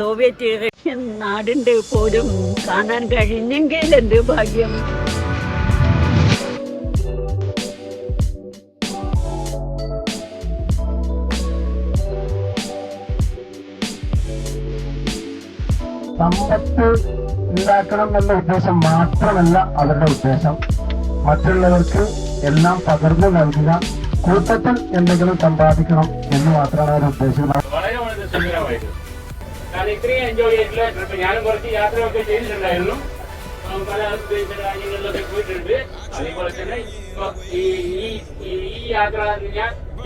Soviet Russian നാടിന്റെ പോലും കാണാൻ കഴിഞ്ഞെങ്കിൽ എന്ത് ഭാഗ്യം? സമ്പത്ത് ഉണ്ടാക്കണം എന്ന ഉദ്ദേശം മാത്രമല്ല അവരുടെ ഉദ്ദേശം. മറ്റുള്ളവർക്ക് എല്ലാം പകർന്നു നൽകുക കൂട്ടത്തിൽ എന്തെങ്കിലും സമ്പാദിക്കണം എന്ന് മാത്രമാണ് അവർ ഉദ്ദേശിക്കുന്നത് വളരെ വളരെ കാരണം ഇത്രയും എൻജോയ് ചെയ്തിട്ടുള്ള ട്രിപ്പ് ഞാനും കുറച്ച് യാത്രയൊക്കെ ചെയ്തിട്ടുണ്ടായിരുന്നു. പല വിദേശ രാജ്യങ്ങളിലൊക്കെ പോയിട്ടുണ്ട്. അതേപോലെ തന്നെ ഈ യാത്ര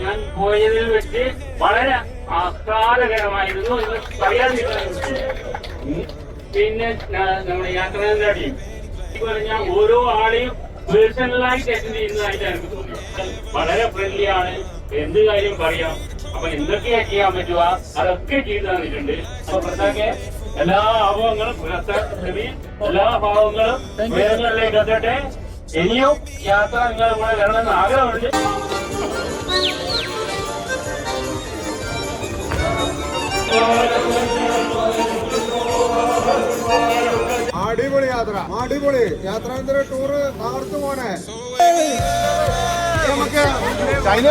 ഞാൻ പോയതിൽ വെച്ച് വളരെ ആഹ്ലാദകരമായിരുന്നു എന്ന് പറയാതിരിക്കാൻ പിന്നെ നമ്മുടെ യാത്രയുടെ അടിയും ഈ ഓരോ ആളെയും പേഴ്സണലായിട്ട് അറ്റൻഡ് ചെയ്യുന്നതായിട്ട് എനിക്ക് തോന്നി വളരെ ഫ്രണ്ട്ലി ആണ്. എന്ത് കാര്യം പറയാം. അപ്പൊ എന്തൊക്കെയാ ചെയ്യാൻ പറ്റുക? അതൊക്കെ ചെയ്തു തന്നിട്ടുണ്ട്. അപ്പൊ പ്രത്യേക എല്ലാ ഭാവങ്ങളും പ്രത്യേക എല്ലാ ഭാവങ്ങളും വേദങ്ങളിലേക്ക് എത്തട്ടെ. ഇനിയും യാത്ര നിങ്ങൾ കൂടെ വരണമെന്ന് ആഗ്രഹമുണ്ട്. അടിപൊളി യാത്ര അടിപൊളി. യാത്രാന്തര ടൂറ് തകർത്തു പോണേ നമുക്ക് ചൈന